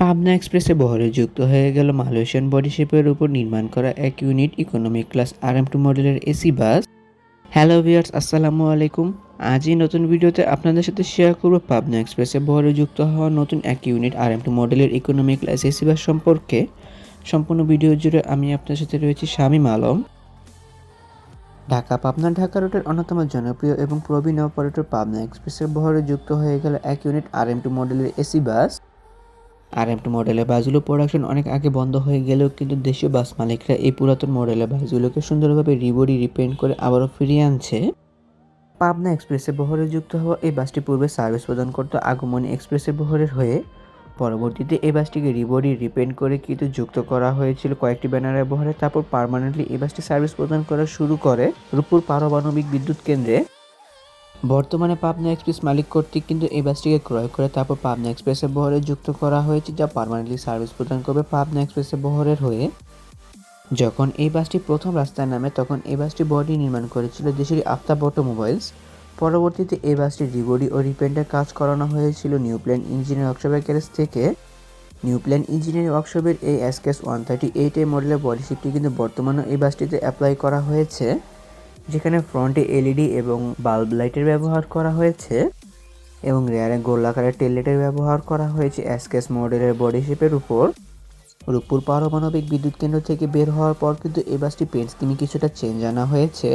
পাবনা এক্সপ্রেসে বহরে যুক্ত হয়ে গেল মালয়েশিয়ান বডি শেপের উপর নির্মাণ করা এক unit economic class R M two মডেলের এসি বাস। হ্যালো ভিয়ার্স আসসালামু আলাইকুম। আজই নতুন ভিডিওতে আপনাদের সাথে শেয়ার করব পাবনা এক্সপ্রেসে বহরে যুক্ত হওয়া নতুন এক ইউনিট আর এম টু মডেলের ইকোনমিক ক্লাস এসি বাস সম্পর্কে। সম্পূর্ণ ভিডিও জুড়ে আমি আপনার সাথে রয়েছি শামীম আলম। ঢাকা, পাবনা, ঢাকা রুটের অন্যতম জনপ্রিয় এবং প্রবীণ অপারেটর পাবনা এক্সপ্রেসের বহরে যুক্ত হয়ে গেল এক ইউনিট আর এম টু মডেলের AC bus. R M two মডেলের বাসগুলো প্রোডাকশন অনেক আগে বন্ধ হয়ে গেলেও কিন্তু দেশীয় বাস মালিকরা এই পুরাতন মডেলের বাসগুলোকে সুন্দরভাবে রিবডি রিপেন্ট করে আবারও ফিরিয়ে আনছে। পাবনা এক্সপ্রেসে বহরে যুক্ত হওয়া এই বাসটি পূর্বে সার্ভিস প্রদান করত আগমনী এক্সপ্রেসে বহরের হয়ে। পরবর্তীতে এই বাসটিকে রিবডি রিপেন্ট করে কিন্তু যুক্ত করা হয়েছিল কয়েকটি ব্যানারের বহরে, তারপর পার্মানেন্টলি এই বাসটি সার্ভিস প্রদান করা শুরু করে রূপপুর পারমাণবিক বিদ্যুৎ কেন্দ্রে। বর্তমানে পাবনা এক্সপ্রেস মালিক কর্তৃক কিন্তু এই বাসটিকে ক্রয় করে তারপর পাবনা এক্সপ্রেসের বহরে যুক্ত করা হয়েছে, যা পার্মানেন্টলি সার্ভিস প্রদান করবে পাবনা এক্সপ্রেসের বহরের হয়ে। যখন এই বাসটি প্রথম রাস্তায় নামে, তখন এই বাসটি বডি নির্মাণ করেছিল দেশের আফতাব অটোমোবাইলস পরবর্তীতে এই বাসটি রিবডি ও রিপেন্টের কাজ করানো হয়েছিল নিউ প্ল্যান ইঞ্জিনিয়ার ওয়ার্কশপের গ্যারেজ থেকে। নিউ প্ল্যান ইঞ্জিনিয়ারিং ওয়ার্কশপের এই এসকেস ওয়ান থার্টি এইট এই মডেলের বডি শিপটি কিন্তু বর্তমানে এই বাসটিতে অ্যাপ্লাই করা হয়েছে। যেখানে ফ্রন্টে এলইডি এবং বাল্ব লাইটের ব্যবহার করা হয়েছে এবং রেয়ারে গোলাকারের টেললেটের ব্যবহার করা হয়েছে এসকেস মডেলের বডি শেপের উপর। রূপপুর পারমাণবিক বিদ্যুৎ কেন্দ্র থেকে বের হওয়ার পর কিন্তু এই বাসটি পেন্ট স্কিমে কিছুটা চেঞ্জ আনা হয়েছে।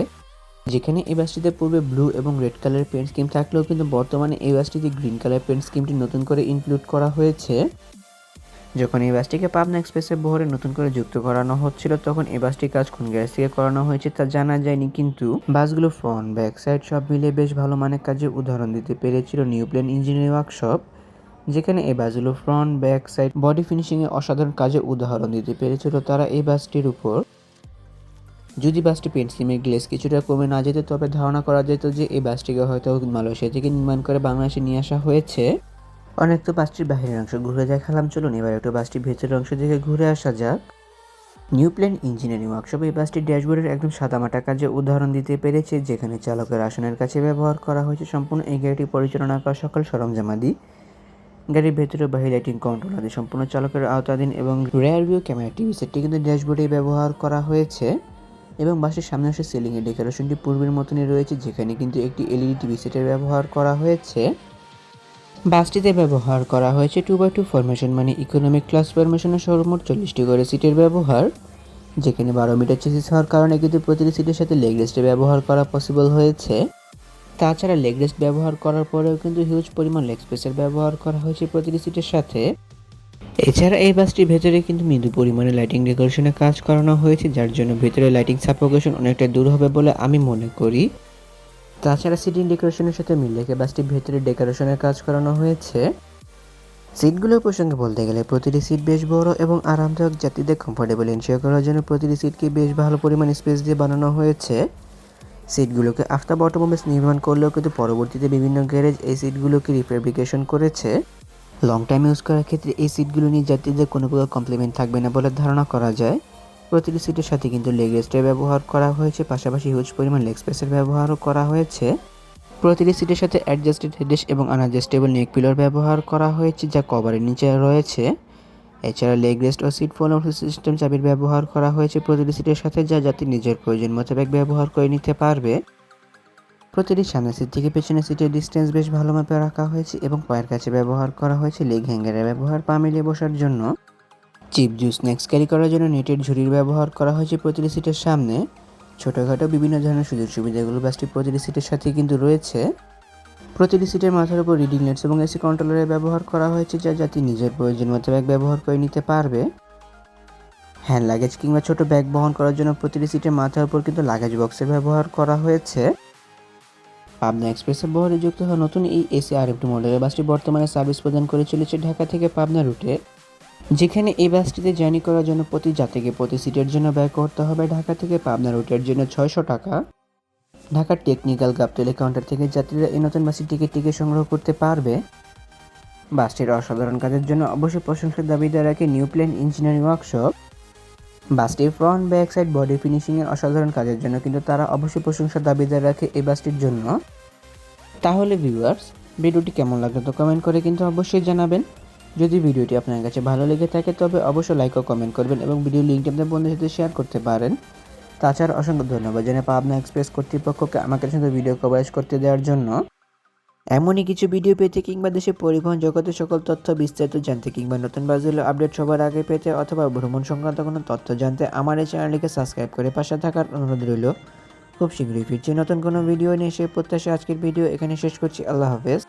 যেখানে এই বাসটিতে পূর্বে ব্লু এবং রেড কালারের পেন্ট স্কিম থাকলেও কিন্তু বর্তমানে এই বাসটিতে গ্রিন কালার পেন্ট স্কিমটি নতুন করে ইনক্লুড করা হয়েছে। যখন এই বাসটিকে পাবনা এক্সপ্রেসের বহরে নতুন করে যুক্ত করানো হচ্ছিল, তখন এই বাসটি কাজ কোন গ্যারেজ থেকে করানো হয়েছে তা জানা যায়নি, কিন্তু বাসগুলো ফ্রন্ট, ব্যাক সাইড সব মিলে বেশ ভালো মানের কাজের উদাহরণ দিতে পেরেছিল নিউ প্লেন ইঞ্জিনিয়ারিং ওয়ার্কশপ, যেখানে এই বাসগুলো ফ্রন্ট, ব্যাক সাইড, বডি ফিনিশিংয়ে অসাধারণ কাজের উদাহরণ দিতে পেরেছিল। তারা এই বাসটির উপর, যদি বাসটি পেন্ট স্কিমের গ্লেস কিছুটা কমে না যেত, তবে ধারণা করা যেত যে এই বাসটিকে হয়তো মালয়েশিয়া থেকে নির্মাণ করে বাংলাদেশে নিয়ে আসা হয়েছে। অনেক তো বাসটির বাহিরের অংশ ঘুরে দেখালাম চলুন, এবার একটু বাসটির ভেতরের অংশ দেখে ঘুরে আসা যাক। নিউ প্লেন ইঞ্জিনিয়ারিং ওয়ার্কশপ এই বাসটির ড্যাশবোর্ডের একদম সাদামাটা কাজে উদাহরণ দিতে পেরেছে, যেখানে চালকের আসনের কাছে ব্যবহার করা হয়েছে সম্পূর্ণ এই গাড়িটি পরিচালনা করা সকল সরঞ্জামাদি। গাড়ির ভেতরে বাহির লাইটিং কন্ট্রোল আদি সম্পূর্ণ চালকের আওতাধীন এবং রেয়ার ভিউ ক্যামেরা টিভি সেটটি কিন্তু ড্যাশবোর্ডে ব্যবহার করা হয়েছে এবং বাসের সামনে আসে সিলিংয়ের ডেকোরেশনটি পূর্বের মতনই রয়েছে, যেখানে কিন্তু একটি এলইডি টিভি সেটের ব্যবহার করা হয়েছে। বাসটিতে ব্যবহার করা হয়েছে টু বাই টু ফরমেশন মানে ইকোনমিক ক্লাস ফরমেশনের সর্বমোট চল্লিশটি করে সিটের ব্যবহার, যেখানে বারো মিটার চেসিস হওয়ার কারণে কিন্তু প্রতিটি সিটের সাথে লেগ রেস্টের ব্যবহার করা পসিবল হয়েছে। তাছাড়া লেগ রেস্ট ব্যবহার করার পরেও কিন্তু হিউজ পরিমাণ লেগ স্পেসের ব্যবহার করা হয়েছে প্রতিটি সিটের সাথে। এছাড়া এই বাসটির ভেতরে কিন্তু মৃদু পরিমাণে লাইটিং ডেকোরেশনের কাজ করানো হয়েছে, যার জন্য ভেতরে লাইটিং সাপোকেশন অনেকটা দূর হবে বলে আমি মনে করি। তাছাড়া সিটিং ডেকোরেশনের সাথে মিল রেখে বাসটির ভেতরে ডেকোরেশনের কাজ করানো হয়েছে। সিটগুলোর প্রসঙ্গে বলতে গেলে প্রতিটি সিট বেশ বড় এবং আরামদায়ক যাত্রীদের কমফোর্টেবল এনশিওর করার জন্য প্রতিটি সিটকে বেশ ভালো পরিমাণ স্পেস দিয়ে বানানো হয়েছে। সিটগুলোকে আফতাব অটোমোবাইলস নির্মাণ করলেও কিন্তু পরবর্তীতে বিভিন্ন গ্যারেজ এই সিটগুলোকে রিফেব্রিকেশন করেছে। লং টাইম ইউজ করার ক্ষেত্রে এই সিটগুলো নিয়ে যাত্রীদের কোনো প্রকার কমপ্লিমেন্ট থাকবে না বলে ধারণা করা যায়। প্রতিটি সিটের সাথে কিন্তু লেগ রেস্টের ব্যবহার করা হয়েছে, পাশাপাশি হিউজ পরিমাণ লেগ স্পেসের ব্যবহারও করা হয়েছে। প্রতিটি সিটের সাথে অ্যাডজাস্টেড হেডেস এবং আনঅ্যাডজাস্টেবল নেক পিলার ব্যবহার করা হয়েছে, যা কভারের নিচে রয়েছে। এছাড়া লেগ রেস্ট ও সিট ফোন সিস্টেম চাবির ব্যবহার করা হয়েছে প্রতিটি সিটের সাথে, যা যাতে নিজের প্রয়োজন মোতাবেক ব্যবহার করে নিতে পারবে। প্রতিটি সামনের সিট থেকে পেছনের সিটের ডিস্টেন্স বেশ ভালো মাপে রাখা হয়েছে এবং পায়ের কাছে ব্যবহার করা হয়েছে লেগ হ্যাঙ্গারের ব্যবহার, পা মিলিয়ে বসার জন্য। চিপ জুস স্ন্যাক্স ক্যারি করার জন্য নেটের ঝুড়ির ব্যবহার করা হয়েছে প্রতিটি সিটের সামনে। ছোটোখাটো বিভিন্ন ধরনের সুযোগ সুবিধাগুলো বাসটি প্রতিটি সিটের সাথে কিন্তু রয়েছে। প্রতিটি সিটের মাথার উপর রিডিং লাইটস এবং এসি কন্ট্রোলারের ব্যবহার করা হয়েছে, যা যাত্রী নিজের প্রয়োজন মোতাবেক ব্যবহার করে নিতে পারবে। হ্যান্ড লাগেজ কিংবা ছোট ব্যাগ বহন করার জন্য প্রতিটি সিটের মাথার উপর কিন্তু লাগেজ বক্সের ব্যবহার করা হয়েছে। পাবনা এক্সপ্রেসের বহরে যুক্ত হওয়া নতুন এই এসি আর একটি মডেলের বাসটি বর্তমানে সার্ভিস প্রদান করে চলেছে ঢাকা থেকে পাবনা রুটে। যেখানে এই বাসটিতে জার্নি করার জন্য প্রতি যাত্রীকে প্রতি সিটের জন্য ব্যয় করতে হবে। ঢাকা থেকে পাবনা রুটের জন্য ছয়শো টাকা। ঢাকার টেকনিক্যাল গাবতলি কাউন্টার থেকে যাত্রীরা এই নতুন বাসের টিকিটটিকে সংগ্রহ করতে পারবে। বাসটির অসাধারণ কাজের জন্য অবশ্যই প্রশংসার দাবিদার রাখে নিউ প্লেন ইঞ্জিনিয়ারিং ওয়ার্কশপ। বাসটির ফ্রন্ট, ব্যাক সাইড, বডি ফিনিশিংয়ের অসাধারণ কাজের জন্য কিন্তু তারা অবশ্যই প্রশংসার দাবিদার রাখে এই বাসটির জন্য। তাহলে ভিউয়ার্স, ভিডিওটি কেমন লাগল তো কমেন্ট করে কিন্তু অবশ্যই জানাবেন। যদি ভিডিওটি আপনার কাছে ভালো লেগে থাকে, তবে অবশ্যই লাইক ও কমেন্ট করবেন এবং ভিডিও লিঙ্কটি আপনার বন্ধুদের সাথে শেয়ার করতে পারেন। তাছাড়া অসংখ্য ধন্যবাদ জানাই পাবনা এক্সপ্রেস কর্তৃপক্ষকে আমাকে সাথে ভিডিও কভারেজ করতে দেওয়ার জন্য। এমনই কিছু ভিডিও পেতে কিংবা দেশের পরিবহন জগতের সকল তথ্য বিস্তারিত জানতে কিংবা নতুন বাজুলো আপডেট সবার আগে পেতে অথবা ভ্রমণ সংক্রান্ত কোনো তথ্য জানতে আমার এই চ্যানেলটিকে সাবস্ক্রাইব করে পাশে থাকার অনুরোধ রইল। খুব শীঘ্রই ফিরছি নতুন কোনো ভিডিও নিয়ে, সেই প্রত্যাশা আজকের ভিডিও এখানে শেষ করছি। আল্লাহ হাফেজ।